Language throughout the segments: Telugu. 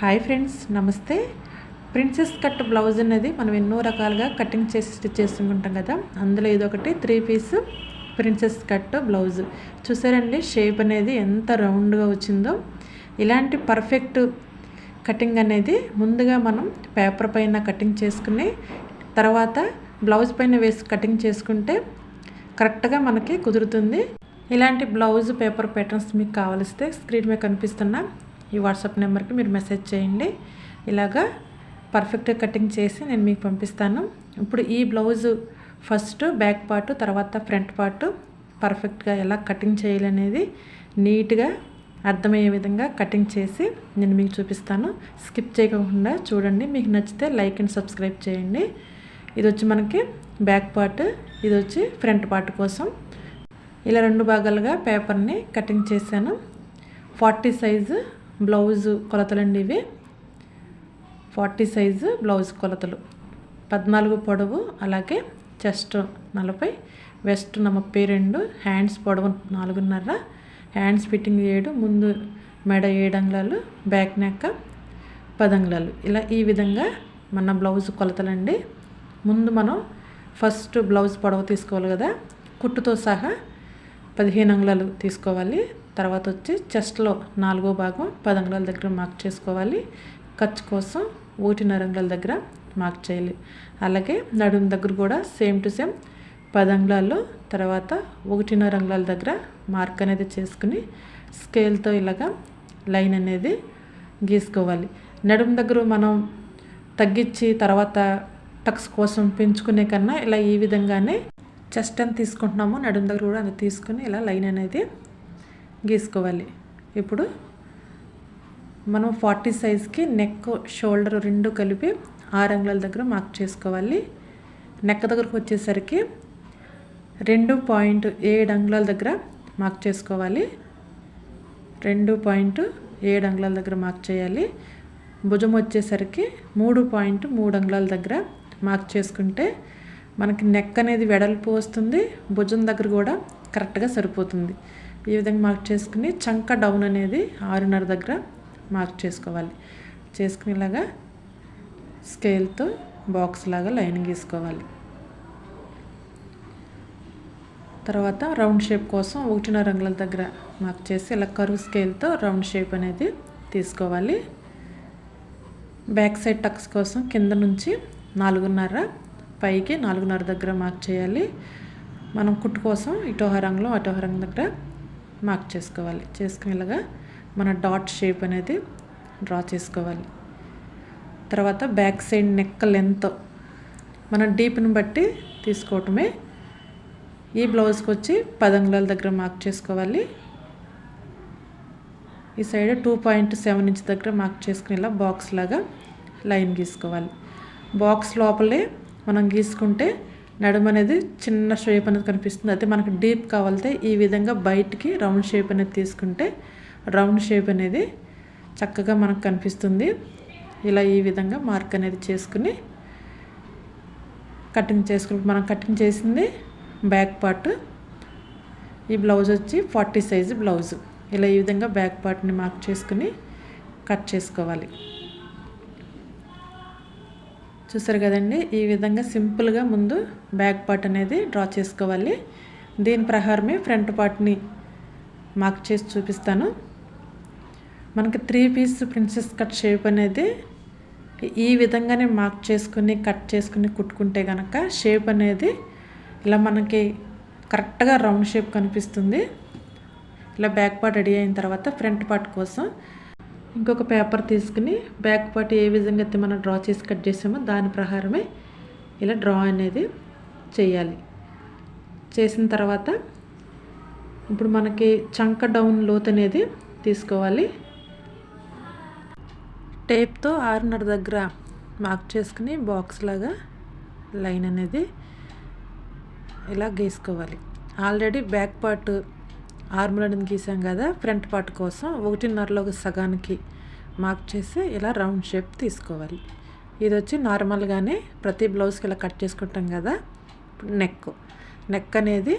హాయ్ ఫ్రెండ్స్ నమస్తే. ప్రిన్సెస్ కట్ బ్లౌజ్ అనేది మనం ఎన్నో రకాలుగా కటింగ్ చేసి స్టిచ్ చేసుకుంటాం కదా. అందులో ఇదొకటి three piece princess cut blouse చూసారండి షేప్ అనేది ఎంత రౌండ్గా వచ్చిందో. ఇలాంటి పర్ఫెక్ట్ కటింగ్ అనేది ముందుగా మనం పేపర్ పైన కటింగ్ చేసుకుని తర్వాత బ్లౌజ్ పైన వేసి కటింగ్ చేసుకుంటే కరెక్ట్గా మనకి కుదురుతుంది. ఇలాంటి బ్లౌజ్ పేపర్ ప్యాటర్న్స్ మీకు కావలిస్తే స్క్రీన్ మీద కనిపిస్తున్న ఈ వాట్సాప్ నెంబర్కి మీరు మెసేజ్ చేయండి. ఇలాగా పర్ఫెక్ట్గా కటింగ్ చేసి నేను మీకు పంపిస్తాను. ఇప్పుడు ఈ బ్లౌజ్ ఫస్ట్ బ్యాక్ పార్ట్ తర్వాత ఫ్రంట్ పార్ట్ పర్ఫెక్ట్గా ఎలా కటింగ్ చేయాలనేది నీట్గా అర్థమయ్యే విధంగా కటింగ్ చేసి నేను మీకు చూపిస్తాను. స్కిప్ చేయకుండా చూడండి. మీకు నచ్చితే లైక్ అండ్ సబ్స్క్రైబ్ చేయండి. ఇది వచ్చి మనకి బ్యాక్ పార్ట్ ఇది వచ్చి ఫ్రంట్ పార్ట్ కోసం ఇలా రెండు భాగాలుగా పేపర్ని కటింగ్ చేశాను. ఫార్టీ సైజు బ్లౌజ్ కొలతలండి ఇవి. ఫార్టీ సైజు బ్లౌజ్ కొలతలు. పద్నాలుగు పొడవు అలాగే చెస్ట్ నలభై వెస్ట్ ముప్పై రెండు హ్యాండ్స్ పొడవు నాలుగున్నర హ్యాండ్స్ ఫిట్టింగ్ ఏడు ముందు మెడ ఏడు అంగుళాలు బ్యాక్ నెక్క పది అంగుళాలు. ఇలా ఈ విధంగా మన బ్లౌజ్ కొలతలండి. ముందు మనం ఫస్ట్ బ్లౌజ్ పొడవు తీసుకోవాలి కదా. కుట్టుతో సహా పదిహేను అంగుళాలు తీసుకోవాలి. తర్వాత వచ్చి చెస్ట్లో నాలుగో భాగం పది అంగుళాల దగ్గర మార్క్ చేసుకోవాలి. ఖర్చు కోసం ఒకటిన్నర అంగుళాల దగ్గర మార్క్ చేయాలి. అలాగే నడుం దగ్గర కూడా సేమ్ టు సేమ్ పది అంగుళాలు తర్వాత ఒకటిన్నర అంగుళాల దగ్గర మార్క్ అనేది చేసుకుని స్కేల్తో ఇలాగా లైన్ అనేది గీసుకోవాలి. నడుం దగ్గర మనం తగ్గించి తర్వాత టక్స్ కోసం పెంచుకునే కన్నా ఇలా ఈ విధంగానే చెస్ట్ అని తీసుకుంటున్నాము. నడుం దగ్గర కూడా అది తీసుకుని ఇలా లైన్ అనేది గీసుకోవాలి. ఇప్పుడు మనం ఫార్టీ సైజ్కి నెక్ షోల్డర్ రెండు కలిపి ఆరు అంగుళాల దగ్గర మార్క్ చేసుకోవాలి. నెక్ దగ్గరకు వచ్చేసరికి రెండు పాయింట్ ఏడు అంగుళాల దగ్గర మార్క్ చేసుకోవాలి. రెండు పాయింట్ ఏడు అంగుళాల దగ్గర మార్క్ చేయాలి. భుజం వచ్చేసరికి మూడు పాయింట్ మూడు అంగుళాల దగ్గర మార్క్ చేసుకుంటే మనకి నెక్ అనేది వెడల్పు వస్తుంది. భుజం దగ్గర కూడా కరెక్ట్గా సరిపోతుంది. ఈ విధంగా మార్క్ చేసుకుని చంక డౌన్ అనేది ఆరున్నర దగ్గర మార్క్ చేసుకోవాలి. చేసుకునేలాగా స్కేల్తో బాక్స్ లాగా లైన్ గీసుకోవాలి. తర్వాత రౌండ్ షేప్ కోసం ఒకటిన్నర రంగుల దగ్గర మార్క్ చేసి ఇలా కరువు స్కేల్తో రౌండ్ షేప్ అనేది తీసుకోవాలి. బ్యాక్ సైడ్ టక్స్ కోసం కింద నుంచి నాలుగున్నర పైకి నాలుగున్నర దగ్గర మార్క్ చేయాలి. మనం కుట్టు కోసం ఇటోహ రంగులో అటోహ రంగు దగ్గర మార్క్ చేసుకోవాలి. చేసుకునేలాగా మన డాట్ షేప్ అనేది డ్రా చేసుకోవాలి. తర్వాత బ్యాక్ సైడ్ నెక్ లెంత్ మన డీప్ని బట్టి తీసుకోవటమే. ఈ బ్లౌజ్కి వచ్చి పదంగుళాల దగ్గర మార్క్ చేసుకోవాలి. ఈ side two point seven inch దగ్గర మార్క్ చేసుకునేలా బాక్స్ లాగా లైన్ గీసుకోవాలి. బాక్స్ లోపలే మనం గీసుకుంటే నడుము అనేది చిన్న షేప్ అనేది కనిపిస్తుంది. అయితే మనకు డీప్ కావాలితే ఈ విధంగా బయటికి రౌండ్ షేప్ అనేది తీసుకుంటే రౌండ్ షేప్ అనేది చక్కగా మనకు కనిపిస్తుంది. ఇలా ఈ విధంగా మార్క్ అనేది చేసుకుని కటింగ్ చేసుకుని మనం కటింగ్ చేసింది బ్యాక్ పార్ట్. ఈ బ్లౌజ్ వచ్చి ఫార్టీ సైజు బ్లౌజ్. ఇలా ఈ విధంగా బ్యాక్ పార్ట్ని మార్క్ చేసుకుని కట్ చేసుకోవాలి. చూసారు కదండి? ఈ విధంగా సింపుల్గా ముందు బ్యాక్ పార్ట్ అనేది డ్రా చేసుకోవాలి. దీని ప్రకారమే ఫ్రంట్ పార్ట్ని మార్క్ చేసి చూపిస్తాను. మనకి three piece princess cut shape అనేది ఈ విధంగానే మార్క్ చేసుకుని కట్ చేసుకుని కుట్టుకుంటే కనుక షేప్ అనేది ఇలా మనకి కరెక్ట్గా రౌండ్ షేప్ కనిపిస్తుంది. ఇలా బ్యాక్ పార్ట్ రెడీ అయిన తర్వాత ఫ్రంట్ పార్ట్ కోసం ఇంకొక పేపర్ తీసుకుని బ్యాక్ పార్ట్ ఏ విధంగా అయితే మనం డ్రా చేసి కట్ చేసామో దాని ప్రకారమే ఇలా డ్రా అనేది చేయాలి. చేసిన తర్వాత ఇప్పుడు మనకి చంక డౌన్ లోత్ అనేది తీసుకోవాలి. టేప్తో ఆరున్నర దగ్గర మార్క్ చేసుకుని బాక్స్ లాగా లైన్ అనేది ఇలా గీసుకోవాలి. ఆల్రెడీ బ్యాక్ పార్ట్ ఆర్మల్ గీసాం కదా ఫ్రంట్ పార్ట్ కోసం ఒకటిన్నరలో ఒక సగానికి మార్క్ చేసి ఇలా రౌండ్ షేప్ తీసుకోవాలి. ఇది వచ్చి నార్మల్గానే ప్రతి బ్లౌజ్కి ఇలా కట్ చేసుకుంటాం కదా నెక్. నెక్ అనేది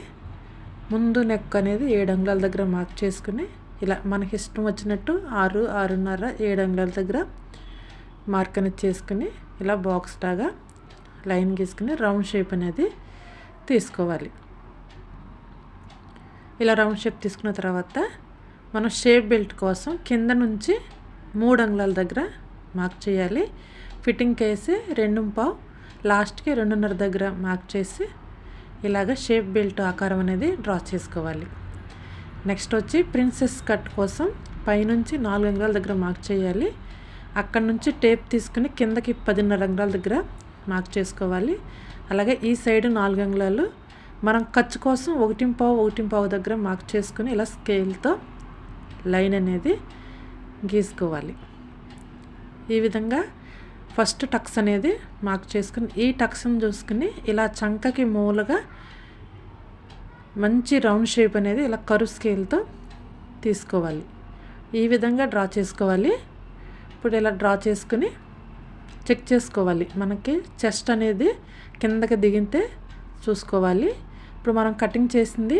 ముందు నెక్ అనేది ఏడు అంగుళాల దగ్గర మార్క్ చేసుకుని ఇలా మనకి ఇష్టం వచ్చినట్టు ఆరు ఆరున్నర ఏడు అంగుళాల దగ్గర మార్క్ అనేది చేసుకుని ఇలా బాక్స్ లాగా లైన్ గీసుకుని రౌండ్ షేప్ అనేది తీసుకోవాలి. ఇలా రౌండ్ షేప్ తీసుకున్న తర్వాత మనం షేప్ బెల్ట్ కోసం కింద నుంచి మూడు అంగుళాల దగ్గర మార్క్ చేయాలి. ఫిట్టింగ్ వేసి రెండు పావు లాస్ట్కి రెండున్నర దగ్గర మార్క్ చేసి ఇలాగ షేప్ బెల్ట్ ఆకారం అనేది డ్రా చేసుకోవాలి. నెక్స్ట్ వచ్చి ప్రిన్సెస్ కట్ కోసం పైనుంచి నాలుగు అంగుళాల దగ్గర మార్క్ చేయాలి. అక్కడ నుంచి టేప్ తీసుకుని కిందకి పదిన్నర అంగుళాల దగ్గర మార్క్ చేసుకోవాలి. అలాగే ఈ సైడ్ నాలుగు అంగుళాలు మనం ఖర్చు కోసం ఒకటింపావు పావు పావు దగ్గర మార్క్ చేసుకుని ఇలా స్కేల్తో లైన్ అనేది గీసుకోవాలి. ఈ విధంగా ఫస్ట్ టక్స్ అనేది మార్క్ చేసుకుని ఈ టక్స్ని చూసుకుని ఇలా చంకకి మూలగా మంచి రౌండ్ షేప్ అనేది ఇలా కరు స్కేల్తో తీసుకోవాలి. ఈ విధంగా డ్రా చేసుకోవాలి. ఇప్పుడు ఇలా డ్రా చేసుకుని చెక్ చేసుకోవాలి. మనకి చెస్ట్ అనేది కిందకి దిగితే చూసుకోవాలి. ఇప్పుడు మనం కటింగ్ చేసింది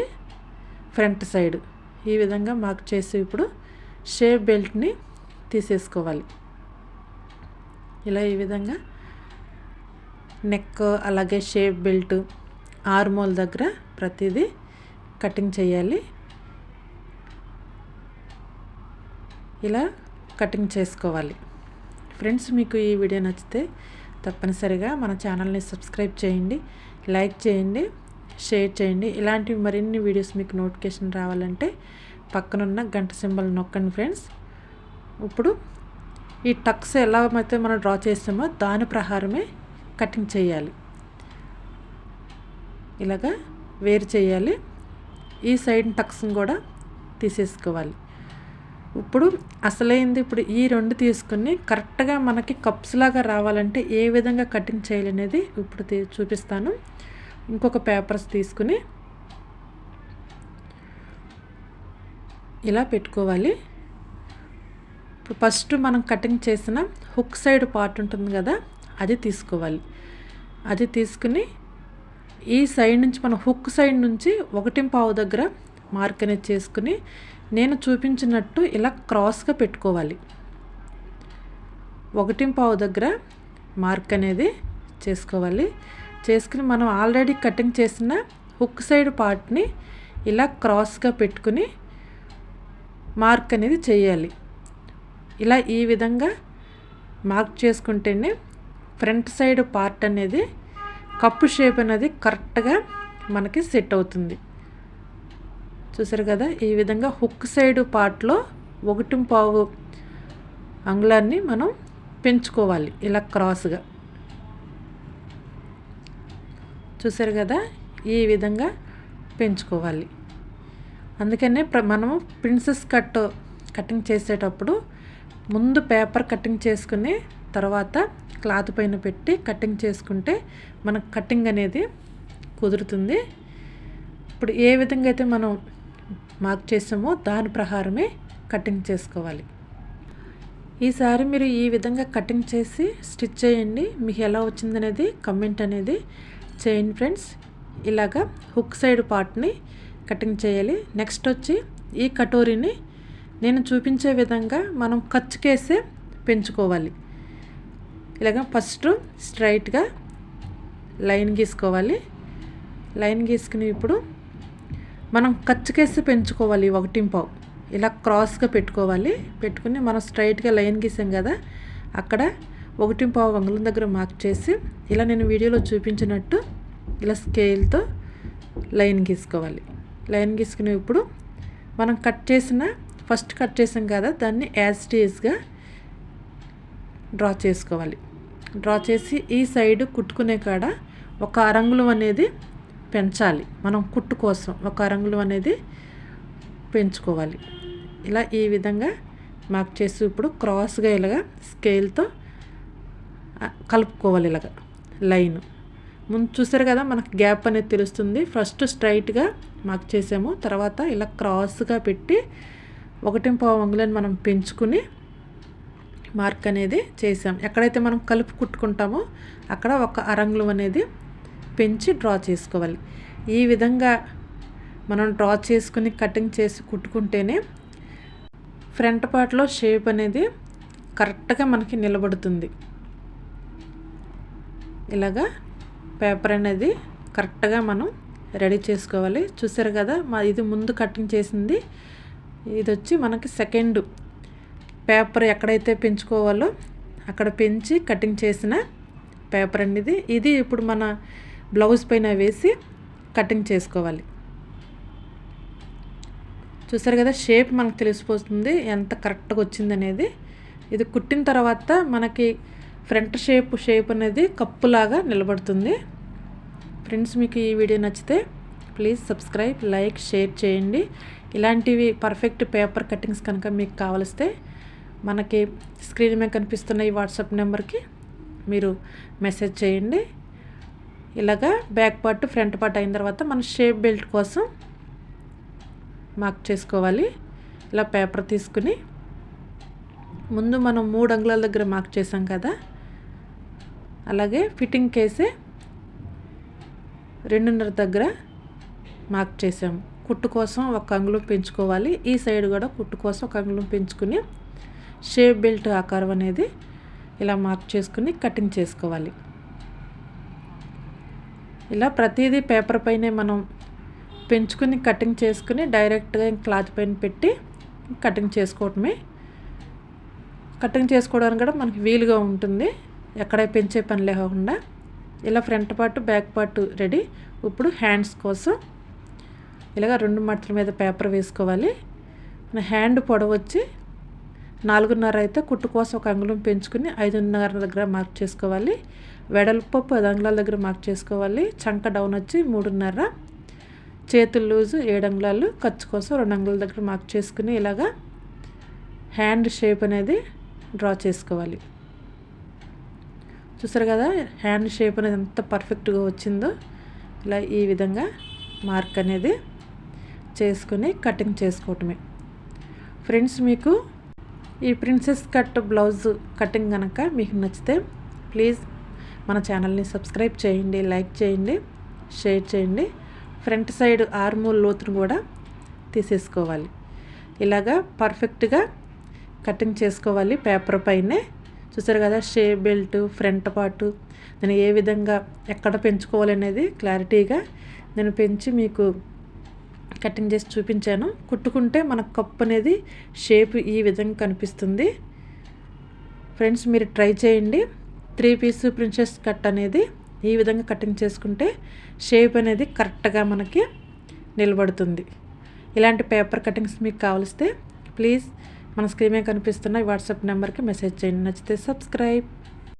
ఫ్రంట్ సైడ్ ఈ విధంగా మార్క్ చేసి ఇప్పుడు షేప్ బెల్ట్ని తీసేసుకోవాలి. ఇలా ఈ విధంగా నెక్ అలాగే షేప్ బెల్ట్ ఆర్మోల్ దగ్గర ప్రతిదీ కటింగ్ చేయాలి. ఇలా కటింగ్ చేసుకోవాలి. ఫ్రెండ్స్ మీకు ఈ వీడియో నచ్చితే తప్పనిసరిగా మన ఛానల్ని సబ్స్క్రైబ్ చేయండి లైక్ చేయండి షేర్ చేయండి. ఇలాంటివి మరిన్ని వీడియోస్ మీకు నోటిఫికేషన్ రావాలంటే పక్కనున్న గంట సింబల్ నొక్కండి ఫ్రెండ్స్. ఇప్పుడు ఈ టక్స్ ఎలా అయితే మనం డ్రా చేస్తామో దాని ప్రకారమే కటింగ్ చేయాలి. ఇలాగా వేరు చేయాలి. ఈ సైడ్ టక్స్ని కూడా తీసేసుకోవాలి. ఇప్పుడు అసలైంది ఇప్పుడు ఈ రెండు తీసుకుని కరెక్ట్గా మనకి కప్స్ లాగా రావాలంటే ఏ విధంగా కటింగ్ చేయాలనేది ఇప్పుడు చూపిస్తాను. ఇంకొక పేపర్స్ తీసుకుని ఇలా పెట్టుకోవాలి. ఇప్పుడు ఫస్ట్ మనం కటింగ్ చేసిన హుక్ సైడ్ పార్ట్ ఉంటుంది కదా అది తీసుకోవాలి. అది తీసుకుని ఈ సైడ్ నుంచి మనం హుక్ సైడ్ నుంచి ఒకటి పావు దగ్గర మార్క్ అనేది చేసుకుని నేను చూపించినట్టు ఇలా క్రాస్గా పెట్టుకోవాలి. ఒకటి పావు దగ్గర మార్క్ అనేది చేసుకోవాలి. చేసుకుని మనం ఆల్రెడీ కటింగ్ చేసిన హుక్ సైడ్ పార్ట్ని ఇలా క్రాస్గా పెట్టుకుని మార్క్ అనేది చేయాలి. ఇలా ఈ విధంగా మార్క్ చేసుకుంటేనే ఫ్రంట్ సైడ్ పార్ట్ అనేది కప్పు షేప్ అనేది కరెక్ట్గా మనకి సెట్ అవుతుంది. చూసారు కదా? ఈ విధంగా హుక్ సైడ్ పార్ట్లో ఒకటి పావు అంగుళాన్ని మనం పెంచుకోవాలి. ఇలా క్రాస్గా చూసారు కదా? ఈ విధంగా పెంచుకోవాలి. అందుకనే మనము ప్రిన్సెస్ కట్ కటింగ్ చేసేటప్పుడు ముందు పేపర్ కటింగ్ చేసుకుని తర్వాత క్లాత్ పైన పెట్టి కటింగ్ చేసుకుంటే మనకు కటింగ్ అనేది కుదురుతుంది. ఇప్పుడు ఏ విధంగా అయితే మనం మార్క్ చేసామో దాని ప్రకారమే కటింగ్ చేసుకోవాలి. ఈసారి మీరు ఈ విధంగా కటింగ్ చేసి స్టిచ్ చేయండి. మీకు ఎలా వచ్చిందనేది కమెంట్ అనేది చేయండి ఫ్రెండ్స్. ఇలాగా హుక్ సైడ్ పార్ట్ని కటింగ్ చేయాలి. నెక్స్ట్ వచ్చి ఈ కటోరీని నేను చూపించే విధంగా మనం ఖర్చుకేసే పెంచుకోవాలి. ఇలాగ ఫస్ట్ స్ట్రైట్గా లైన్ గీసుకోవాలి. లైన్ గీసుకుని ఇప్పుడు మనం ఖర్చుకేసి పెంచుకోవాలి ఒకటి పావు. ఇలా క్రాస్గా పెట్టుకోవాలి. పెట్టుకుని మనం స్ట్రైట్గా లైన్ గీసాం కదా అక్కడ ఒకటి పావు అంగుళం దగ్గర మార్క్ చేసి ఇలా నేను వీడియోలో చూపించినట్టు ఇలా స్కేల్తో లైన్ గీసుకోవాలి. లైన్ గీసుకుని ఇప్పుడు మనం కట్ చేసిన ఫస్ట్ కట్ చేసాం కదా దాన్ని యాజ్ టీజ్గా డ్రా చేసుకోవాలి. డ్రా చేసి ఈ సైడ్ కుట్టుకునే కాడ ఒక అరంగులం అనేది పెంచాలి. మనం కుట్టు కోసం ఒక అరంగులం అనేది పెంచుకోవాలి. ఇలా ఈ విధంగా మార్క్ చేసి ఇప్పుడు క్రాస్గా ఇలాగా స్కేల్తో కలుపుకోవాలి ఇలాగ. లైన్. ముందు చూసారు కదా మనకు గ్యాప్ అనేది తెలుస్తుంది. ఫస్ట్ స్ట్రైట్గా మార్క్ చేసాము. తర్వాత ఇలా క్రాస్గా పెట్టి ఒకటి పావు అంగులని మనం పెంచుకుని మార్క్ అనేది చేసాం. ఎక్కడైతే మనం కలుపు కుట్టుకుంటామో అక్కడ ఒక అరంగులు అనేది పెంచి డ్రా చేసుకోవాలి. ఈ విధంగా మనం డ్రా చేసుకుని కటింగ్ చేసి కుట్టుకుంటేనే ఫ్రంట్ పార్ట్లో షేప్ అనేది కరెక్ట్గా మనకి నిలబడుతుంది. ఇలాగా పేపర్ అనేది కరెక్ట్గా మనం రెడీ చేసుకోవాలి. చూసారు కదా మా ఇది ముందు కటింగ్ చేసింది. ఇది వచ్చి మనకి సెకండ్ పేపర్ ఎక్కడైతే పెంచుకోవాలో అక్కడ పెంచి కటింగ్ చేసిన పేపర్ అనేది ఇది ఇప్పుడు మన బ్లౌజ్ పైన వేసి కటింగ్ చేసుకోవాలి. చూసారు కదా షేప్ మనకు తెలిసిపోతుంది ఎంత కరెక్ట్గా వచ్చిందనేది. ఇది కుట్టిన తర్వాత మనకి ఫ్రంట్ షేప్ షేప్ అనేది కప్పులాగా నిలబడుతుంది. ఫ్రెండ్స్ మీకు ఈ వీడియో నచ్చితే ప్లీజ్ సబ్స్క్రైబ్ లైక్ షేర్ చేయండి. ఇలాంటివి పర్ఫెక్ట్ పేపర్ కటింగ్స్ కనుక మీకు కావలిస్తే మనకి స్క్రీన్ మీద కనిపిస్తున్న ఈ వాట్సాప్ నెంబర్కి మీరు మెసేజ్ చేయండి. ఇలాగా బ్యాక్ పార్ట్ ఫ్రంట్ పార్ట్ అయిన తర్వాత మన షేప్ బెల్ట్ కోసం మార్క్ చేసుకోవాలి. ఇలా పేపర్ తీసుకుని ముందు మనం మూడు అంగుళాల దగ్గర మార్క్ చేసాం కదా అలాగే ఫిట్టింగ్ కేసే రెండున్నర దగ్గర మార్క్ చేసాము కుట్టు కోసం ఒక అంగుళం పెంచుకోవాలి. ఈ సైడ్ కూడా కుట్టు కోసం ఒక అంగుళం పెంచుకుని షేప్ బెల్ట్ ఆకారం అనేది ఇలా మార్క్ చేసుకుని కటింగ్ చేసుకోవాలి. ఇలా ప్రతిదీ పేపర్ పైనే మనం పెంచుకుని కటింగ్ చేసుకుని డైరెక్ట్గా క్లాత్ పైన పెట్టి కటింగ్ చేసుకోవటమే. కటింగ్ చేసుకోవడానికి కూడా మనకి వీలుగా ఉంటుంది. ఎక్కడ పెంచే పని లేకుండా ఇలా front part back part ready. ఇప్పుడు హ్యాండ్స్ కోసం ఇలాగ రెండు మట్టల మీద పేపర్ వేసుకోవాలి. మన హ్యాండ్ పొడవు వచ్చి నాలుగున్నర అయితే కుట్టు కోసం ఒక అంగుళం పెంచుకుని ఐదున్నర దగ్గర మార్క్ చేసుకోవాలి. వెడల్పు పది అంగుళాల దగ్గర మార్క్ చేసుకోవాలి. చంక డౌన్ వచ్చి మూడున్నర. చేతులు లూజు ఏడు అంగుళాలు. ఖర్చు కోసం రెండు అంగుళాల దగ్గర మార్క్ చేసుకుని ఇలాగా హ్యాండ్ షేప్ అనేది డ్రా చేసుకోవాలి. చూసారు కదా హ్యాండ్ షేప్ అనేది ఎంత పర్ఫెక్ట్గా వచ్చిందో ఇలా ఈ విధంగా మార్క్ అనేది చేసుకుని కటింగ్ చేసుకోవటమే. ఫ్రెండ్స్ మీకు ఈ ప్రిన్సెస్ కట్ బ్లౌజ్ కటింగ్ కనుక మీకు నచ్చితే ప్లీజ్ మన ఛానల్ని సబ్స్క్రైబ్ చేయండి లైక్ చేయండి షేర్ చేయండి. ఫ్రంట్ సైడ్ ఆర్మూల్ లోతును కూడా తీసేసుకోవాలి. ఇలాగా పర్ఫెక్ట్గా కటింగ్ చేసుకోవాలి పేపర్ పైనే చూసారు కదా షేప్ బెల్ట్ ఫ్రంట్ పార్ట్. నేను ఏ విధంగా ఎక్కడ పెంచుకోవాలనేది క్లారిటీగా నేను పెంచి మీకు కటింగ్ చేసి చూపించాను. కుట్టుకుంటే మన కప్ అనేది షేప్ ఈ విధంగా కనిపిస్తుంది. ఫ్రెండ్స్ మీరు ట్రై చేయండి. త్రీ పీస్ ప్రిన్సెస్ కట్ అనేది ఈ విధంగా కటింగ్ చేసుకుంటే షేప్ అనేది కరెక్ట్గా మనకి నిలబడుతుంది. ఇలాంటి పేపర్ కటింగ్స్ మీకు కావలిస్తే ప్లీజ్ మన స్క్రీన్ మీద కనిపిస్తున్న వాట్సాప్ నెంబర్కి మెసేజ్ చేయండి. నచ్చితే సబ్స్క్రైబ్.